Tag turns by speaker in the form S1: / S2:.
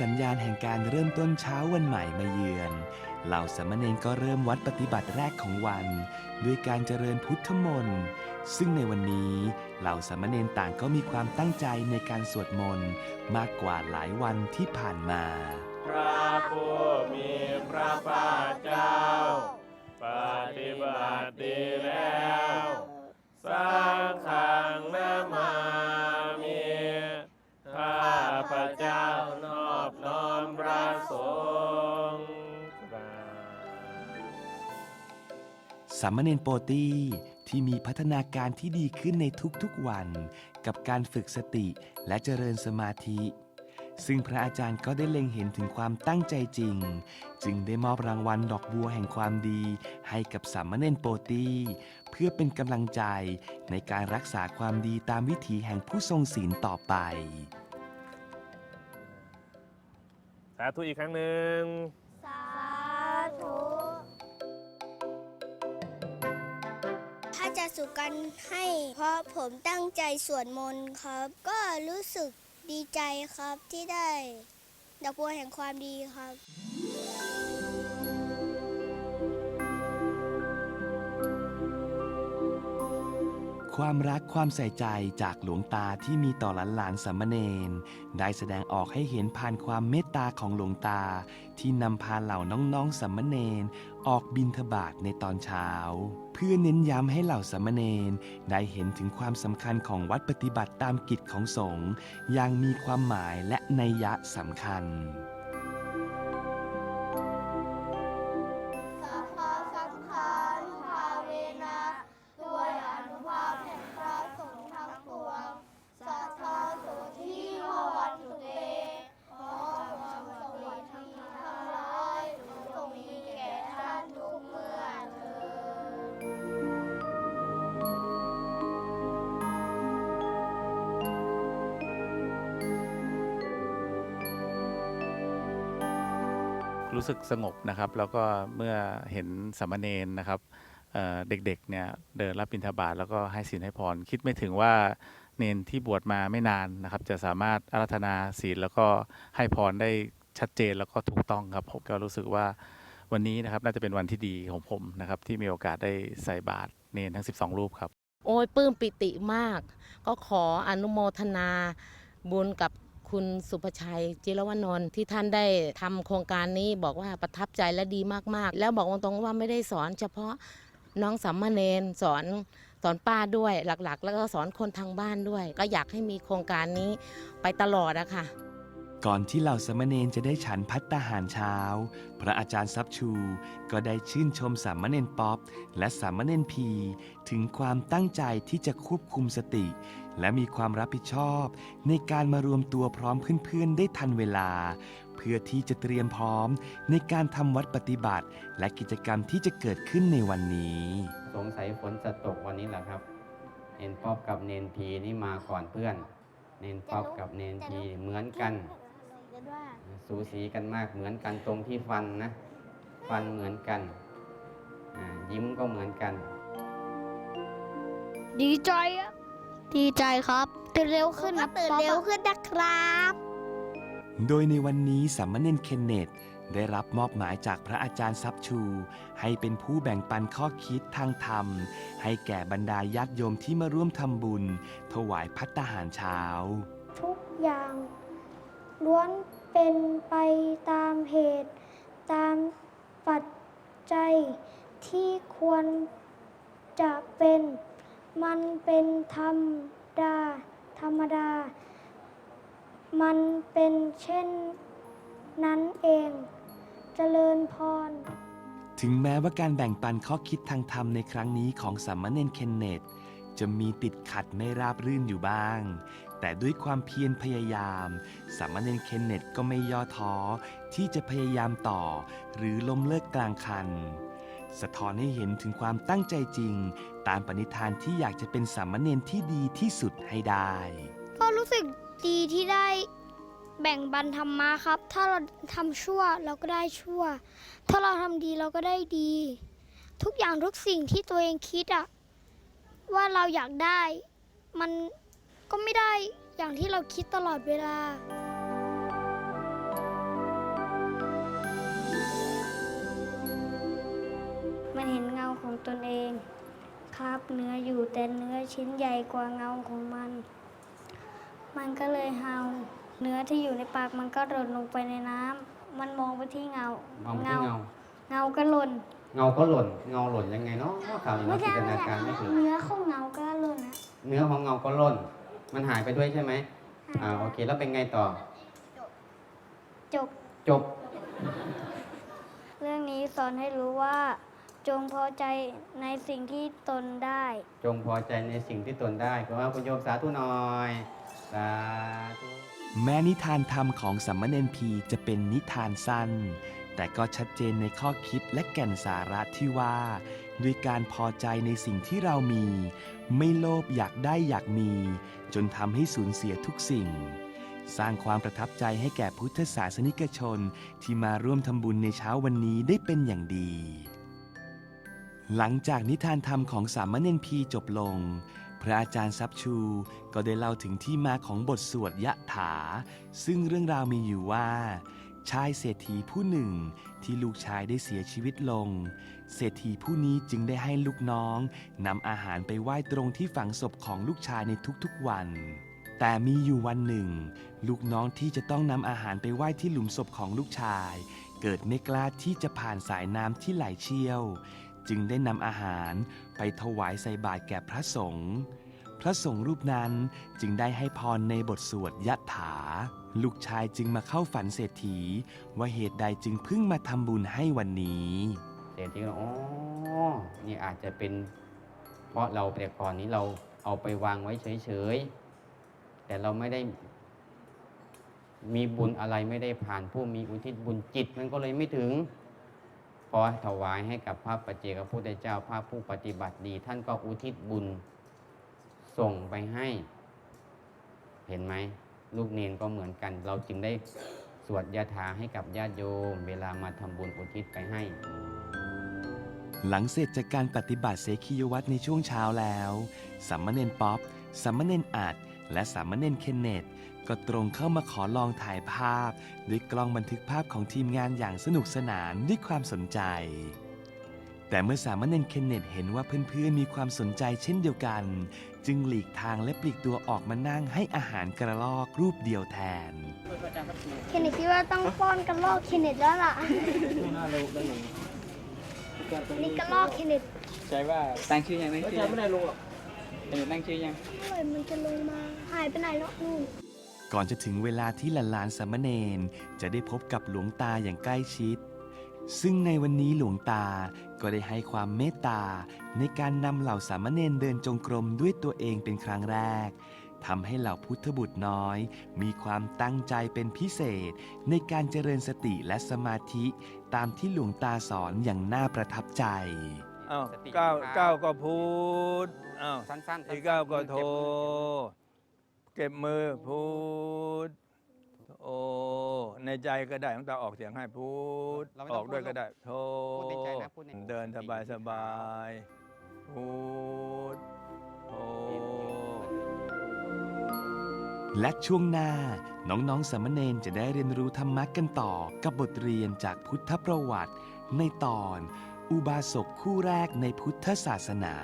S1: สัญญาณแห่งการเริ่มต้นเช้าวันใหม่มาเยือน เหล่าสามเณรก็เริ่มวัดปฏิบัติแรกของวัน ด้วยการเจริญพุทธมนต์ ซึ่งในวันนี้ เหล่าสามเณรต่างก็มีความตั้งใจในการสวดมนต์มากกว่าหลายวันที่ผ่านมา
S2: พระผู้มีพระภาคเจ้า ปฏิบัติดีแล้ว สามเณ
S1: รโปตี้ที่มีพัฒนาการที่ดีขึ้นในทุกๆวัน กับการฝึกสติและเจริญสมาธิ ซึ่งพระอาจารย์ก็ได้เล็งเห็นถึงความตั้งใจจริง จึงได้มอบรางวัลดอกบัวแห่งความดี ให้กับสามเณรโปตี้เพื่อเป็นกำลังใจในการรักษาความดีตามวิถีแห่งผู้ทรงศีลต่อไป
S2: สาธุอีกครั้งหนึ่ง
S3: จะสุกันให้ เพราะผมตั้งใจสวดมนต์ครับ ก็รู้สึกดีใจครับที่ได้ดอกบัวแห่งความดีครับ
S1: ความรักความใส่ใจจากหลวงตาที่มีต่อหลานๆสามเณรได้แสดงออกให้เห็นผ่านความเมตตาของหลวงตา ที่นำพาเหล่าน้องๆสามเณรออกบินทบาทในตอนเช้า เพื่อเน้นย้ำให้เหล่าสามเณรได้เห็นถึงความสำคัญของวัดปฏิบัติตามกิจของสงฆ์อย่างมีความหมายและนัยยะสำคัญ
S3: รู้สึก
S4: สงบนะครับ แล้วก็เมื่อเห็นสามเณรนะครับเเด็กๆเนี่ยเดินรับบิณฑบาตแล้วก็ให้ศีลให้พรคิดไม่ถึงว่าเนนที่บวชมาไม่นานนะครับ จะสามารถอารัธนาศีลแล้วก็ให้พรได้ชัดเจนแล้วก็ถูกต้องครับผมก็รู้สึกว่าวันนี้นะครับน่าจะเป็นวันที่ดีของผมนะครับ ที่มีโอกาสได้ใส่บาตรเนนทั้ง 12 รูปครับ
S5: โอ้ยปลื้มปิติมาก ก็ขออนุโมทนาบุญกับ คุณสุภชัยจิรวนนท์ที่ท่านได้ทำโครงการนี้บอกว่าประทับใจและดีมากๆ แล้วบอกตรงๆว่าไม่ได้สอนเฉพาะน้องสัมมาเนนสอนสอนป้าด้วยหลักๆ แล้วก็สอนคนทางบ้านด้วย ก็อยากให้มีโครงการนี้ไปตลอดอะค่ะ
S1: ก่อนที่เหล่าสามเณรจะได้ฉันพัตตาหารเช้า พระอาจารย์ซับชู ก็ได้ชื่นชมสามเณรป๊อป และสามเณรพี ถึงความตั้งใจที่จะควบคุมสติ และมีความรับผิดชอบ ในการมารวมตัวพร้อมเพื่อนๆได้ทันเวลา เพื่อที่จะเตรียมพร้อมในการทำวัดปฏิบัติ และกิจกรรมที่จะเกิดขึ้นในวันนี้
S6: สงสัยฝนจะตกวันนี้แหละครับ เนนป๊อปกับเนนพีนี่มาก่อนเพื่อน เนนป๊อปกับเนนพีเหมือนกัน สูสีกันมากเหมือนกันตรงที่ฟันนะ ฟันเหมือนกันอ่ายิ้มก็เหมือนกัน
S3: ดีใจอะดีใจครับตื่นเร็วขึ้นนะตื่นเร็วขึ้นนะครับ
S1: โดยในวันนี้สามเณรเคนเนตได้รับมอบหมายจากพระอาจารย์ซับชู ให้เป็นผู้แบ่งปันข้อคิดทางธรรม ให้แก่บรรดาญาติโยมที่มาร่วมทำบุญ ถวายพัตตาหารเช้า
S7: ทุกอย่าง ล้วนเป็นไปตามเหตุ ตามปัจจัยที่ควรจะเป็น มันเป็นธรรมดา ธรรมดา มันเป็นเช่นนั้นเอง เจริญพร
S1: ถึงแม้ว่าการแบ่งปันข้อคิดทางธรรมในครั้งนี้ของสามเณรเคนเนตจะมีติดขัดไม่ราบรื่นอยู่บ้าง แต่ด้วยความเพียรพยายาม สามเณรเคนเนตก็ไม่ย่อท้อที่จะพยายามต่อ หรือล้มเลิกกลางคัน สะท้อนให้เห็นถึงความตั้งใจจริง ตามปณิธานที่อยากจะเป็นสามเณรที่ดีที่สุดให้ได้
S7: ก็รู้สึกดีที่ได้แบ่งบันธรรมะครับ ถ้าเราทำชั่วเราก็ได้ชั่ว ถ้าเราทำดีเราก็ได้ดี ทุกอย่างทุกสิ่งที่ตัวเองคิดอะว่าเราอยากได้มัน ก็ไม่ได้อย่างที่เราคิดตลอดเวลา มันเห็นเงา
S8: ของตนเองคาบเนื้ออยู่แต่เนื้อชิ้นใหญ่กว่าเงาของมัน มันก็เลยเฮาเนื้อที่อยู่ในปากมันก็หล่นลงไปในน้ำมันมองไปที่เงา
S6: เงา
S8: เงาก็หล่น
S6: เงาก็หล่น เงาหล่นยังไงเนาะข่าวนี้เราจินตนาการไม่ถึง
S8: เนื้อของเงาก็หล่นนะ
S6: เนื้อของเงาก็หล่น มันหายไปด้วยใช่ไหมอ่าโอเคแล้วเป็นไงต่อ
S8: จบ
S6: จบ
S8: เรื่องนี้สอนให้รู้ว่า จงพอใจในสิ่งที่ตนได้
S6: จงพอใจในสิ่งที่ตนได้ก็ว่าคุณโยมสาธุหน่อยสาธุ
S1: แม้นิทานธรรมของสัมมเนนพีจะเป็นนิทานสั้น แต่ก็ชัดเจนในข้อคิดและแก่นสาระที่ว่า ด้วยการพอใจในสิ่งที่เรามี ไม่โลภอยากได้อยากมี จนทำให้สูญเสียทุกสิ่ง สร้างความประทับใจให้แก่พุทธศาสนิกชนที่มาร่วมทำบุญในเช้าวันนี้ได้เป็นอย่างดี หลังจากนิทานธรรมของสามเณรพีจบลง พระอาจารย์ซับชูก็ได้เล่าถึงที่มาของบทสวดยะถา ซึ่งเรื่องราวมีอยู่ว่า ชายเศรษฐีผู้หนึ่งที่ลูกชายได้เสียชีวิตลง เศรษฐีผู้นี้จึงได้ให้ลูกน้องนำอาหารไปไหว้ตรงที่ฝังศพของลูกชายในทุกๆวัน แต่มีอยู่วันหนึ่ง ลูกน้องที่จะต้องนำอาหารไปไหว้ที่หลุมศพของลูกชาย เกิดไม่กล้าที่จะผ่านสายน้ำที่ไหลเชี่ยว จึงได้นำอาหารไปถวายใส่บาตรแก่พระสงฆ์พระสงฆ์รูปนั้นจึงได้ให้พรในบทสวดยะถา ลูกชายจึงมาเข้าฝันเศรษฐี ว่าเหตุใดจึงเพิ่งมาทำบุญให้วันนี้
S6: เศรษฐีก็อ๋อนี่อาจจะเป็น เพราะเราแต่ก่อนนี้เราเอาไปวางไว้เฉยๆแต่เราไม่ได้ มีบุญอะไรไม่ได้ผ่านผู้มีอุทิศบุญจิตมันก็เลยไม่ถึงพอถวายให้กับพระปัจเจกพุทธเจ้าพระผู้ปฏิบัติดี ท่านก็อุทิศบุญส่งไปให้ เห็นไหม ลูกเนนก็เหมือนกัน เราจึงได้สวดยาถาให้กับญาติโยม เวลามาทำบุญอุทิศไปให้
S1: หลังเสร็จจากการปฏิบัติเสขียวัตรในช่วงเช้าแล้วสัมมเนนป๊อปสัมมเนนอัดและสัมมเนนเคนเนตก็ตรงเข้ามาขอลองถ่ายภาพ ด้วยกล้องบันทึกภาพของทีมงานอย่างสนุกสนานด้วยความสนใจ แต่เมื่อสามเณรเคนเนตเห็นว่าเพื่อนๆมีความสนใจเช่นเดียวกัน จึงหลีกทางและปลีกตัวออกมานั่งให้อาหารกระลอกรูปเดียวแทน
S9: เคนเนตคิดว่าต้องป้อนกระลอกเคนเนตแล้วล่ะ นี่กระลอกเคนเนต
S10: ใช่ว่าตั้งชื่อยังตั้งชื่อยังไม่ได้ลงหรอกเออตั้งชื่อยัง
S9: เมื่อไหร่มันจะลงมาหายไปไหนแล้วนู่น
S1: ก่อนจะถึงเวลาที่หลานๆสามเณรจะได้พบกับหลวงตาอย่างใกล้ชิด ซึ่งในวันนี้หลวงตาก็ได้ให้ความเมตตาในการนำเหล่าสามเณรเดินจงกรมด้วยตัวเองเป็นครั้งแรก ทำให้เหล่าพุทธบุตรน้อย มีความตั้งใจเป็นพิเศษ ในการเจริญสติและสมาธิตามที่หลวงตาสอนอย่างน่าประทับใจ
S11: อ้าว
S6: สติ
S11: เก้า
S6: ครับ
S11: เก้าก็พูดอ้าว
S6: สั้นๆ
S11: อีกเก้าก็โท
S6: เก็บมือ
S11: เก็บมือพูดโอ้ในใจก็ได้ต้องตาออกเสียงให้พูด
S6: เราไม่
S11: อ
S6: ต้
S11: อ
S6: อง
S11: กด้วย
S6: พูด
S11: ก็ได้โท
S6: พูดในใจนะพูดใน
S11: เดิน
S6: ส
S11: ส
S6: ติ
S11: บาย
S6: อยู่
S11: ส
S6: ที่
S11: บายพูดโอ้
S1: และช่วงหน้าน้องๆสามเณรจะได้เรียนรู้ธรรมะกันต่อกับบทเรียนจากพุทธประวัติ ในตอน อุบาสกคู่แรกในพุทธศาสนา